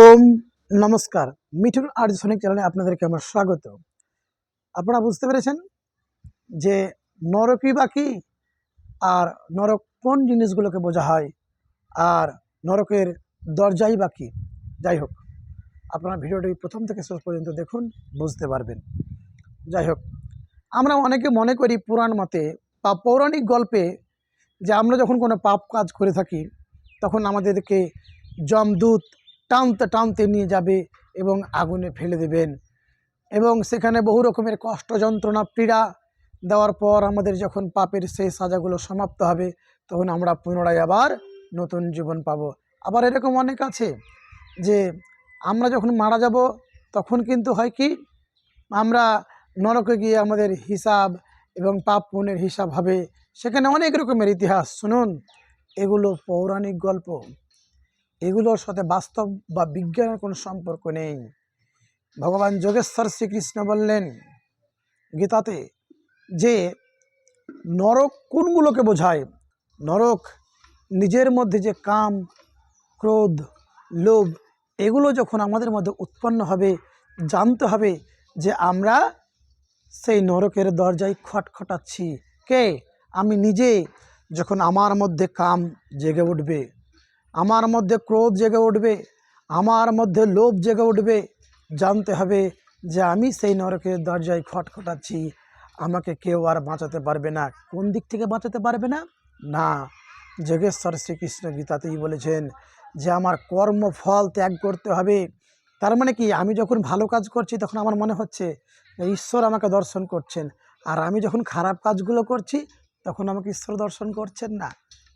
ওম নমস্কার। মিঠুন আর্য সনিক চ্যানেলে আপনাদেরকে আমার স্বাগত। আপনারা বুঝতে পেরেছেন যে নরকই বাকি আর নরক কোন জিনিসগুলোকে বোঝা হয়? আর নরকের দরজাই বাকি যাই হোক, আপনারা ভিডিওটি প্রথম থেকে শেষ পর্যন্ত দেখুন, বুঝতে পারবেন। যাই হোক, আমরা অনেকে মনে করি পুরাণ মতে বা পৌরাণিক গল্পে যে আমরা যখন কোনো পাপ কাজ করে থাকি, তখন আমাদেরকে যমদূত টানতে টানতে নিয়ে যাবে এবং আগুনে ফেলে দেবেন। এবং সেখানে বহু রকমের কষ্ট যন্ত্রণা, পীড়া দেওয়ার পর আমাদের যখন পাপের সেই সাজাগুলো সমাপ্ত হবে, তখন আমরা পুনরায় আবার নতুন জীবন পাব। আবার এরকম অনেক আছে যে আমরা যখন মারা যাব, তখন কিন্তু হয় কি, আমরা নরকে গিয়ে আমাদের হিসাব এবং পাপ পুণ্যের হিসাব হবে। সেখানে অনেক রকমের ইতিহাস। শুনুন, এগুলো পৌরাণিক গল্প। এগুলোর সাথে বাস্তব বা বিজ্ঞানের কোনো সম্পর্ক নেই। ভগবান যোগেশ্বর শ্রীকৃষ্ণ বললেন, গীতাতে যে নরক কোনগুলোকে বোঝায়? নরক নিজের মধ্যে যে কাম, ক্রোধ, লোভ, এগুলো যখন আমাদের মধ্যে উৎপন্ন হবে, জানতে হবে যে আমরা সেই নরকের দরজায় খটখটাচ্ছি। কে? আমি নিজে। যখন আমার মধ্যে কাম জেগে উঠবে আমার মধ্যে ক্রোধ জেগে উঠবে, আমার মধ্যে লোভ জেগে উঠবে। জানতে হবে যে আমি সেই নরকের দরজায় খটখটাচ্ছি আমাকে কেউ আর বাঁচাতে পারবে না। কোন দিক থেকে বাঁচাতে পারবে না? না, যোগেশ্বর শ্রীকৃষ্ণ গীতাতেই বলেছেন যে আমার কর্মফল ত্যাগ করতে হবে। তার মানে কি? আমি যখন ভালো কাজ করছি, তখন আমার মনে হচ্ছে ঈশ্বর আমাকে দর্শন করছেন। আর আমি যখন খারাপ কাজগুলো করছি, তখন আমাকে ঈশ্বর দর্শন করছেন না।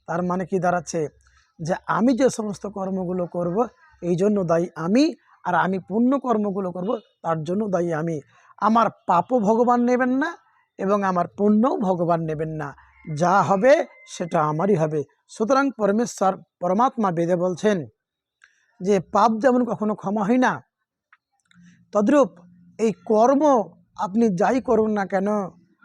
তার মানে কি দাঁড়াচ্ছে? যে আমি যে সমস্ত কর্মগুলো করব, এই জন্য দায়ী আমি, আর আমি পুণ্য কর্মগুলো করব, তার জন্য দায়ী আমি। আমার পাপও ভগবান নেবেন না এবং আমার পুণ্যও ভগবান নেবেন না। যা হবে সেটা আমারই হবে। সুতরাং পরমেশ্বর, পরমাত্মা বেদে বলছেন যে, পাপ যেমন কখনো ক্ষমা হয় না, তদ্রূপ এই কর্ম আপনি যাই করুন না কেন,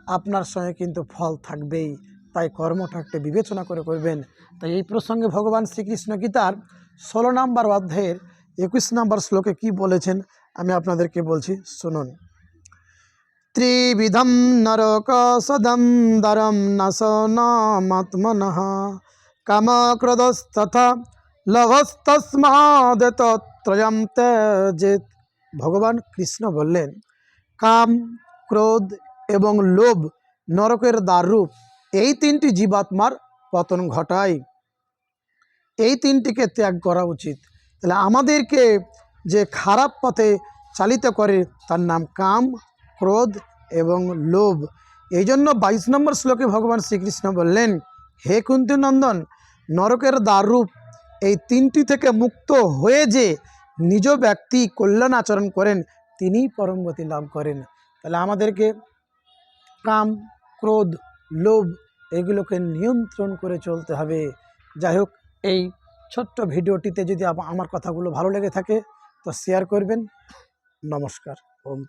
আপনার সঙ্গে কিন্তু ফল থাকবেই। তাই কর্মটা একটা বিবেচনা করে করবেন। তাই এই প্রসঙ্গে ভগবান শ্রীকৃষ্ণ গীতার ষোলো নম্বর অধ্যায়ের একুশ নম্বর শ্লোকে কি বলেছেন আমি আপনাদেরকে বলছি, শুনুন। ত্রিবিধম নরক সদম দরম নশনাত্মন কাম ক্রোধস্তথা লভস্তস্মাদত্রয়ম তেজিত ভগবান কৃষ্ণ বললেন, কাম, ক্রোধ এবং লোভ নরকের দ্বাররূপ এই তিনটি জীবাত্মার পতন ঘটায়। এই তিনটিকে ত্যাগ করা উচিত। তাহলে আমাদেরকে যে খারাপ পথে চালিত করে, তার নাম কাম, ক্রোধ এবং লোভ। এই জন্য বাইশ নম্বর শ্লোকে ভগবান শ্রীকৃষ্ণ বললেন, হে কুন্তি নন্দন নরকের দ্বাররূপ এই তিনটি থেকে মুক্ত হয়ে যে নিজ ব্যক্তি কল্যাণ আচরণ করেন, তিনিই পরমগতি লাভ করেন। তাহলে আমাদেরকে কাম, ক্রোধ লোভ এগুলোকে নিয়ন্ত্রণ করে চলতে হবে। যাই হোক, এই ছোট্ট ভিডিওটিতে যদি আমার কথাগুলো ভালো লেগে থাকে, তো শেয়ার করবেন। নমস্কার, ওম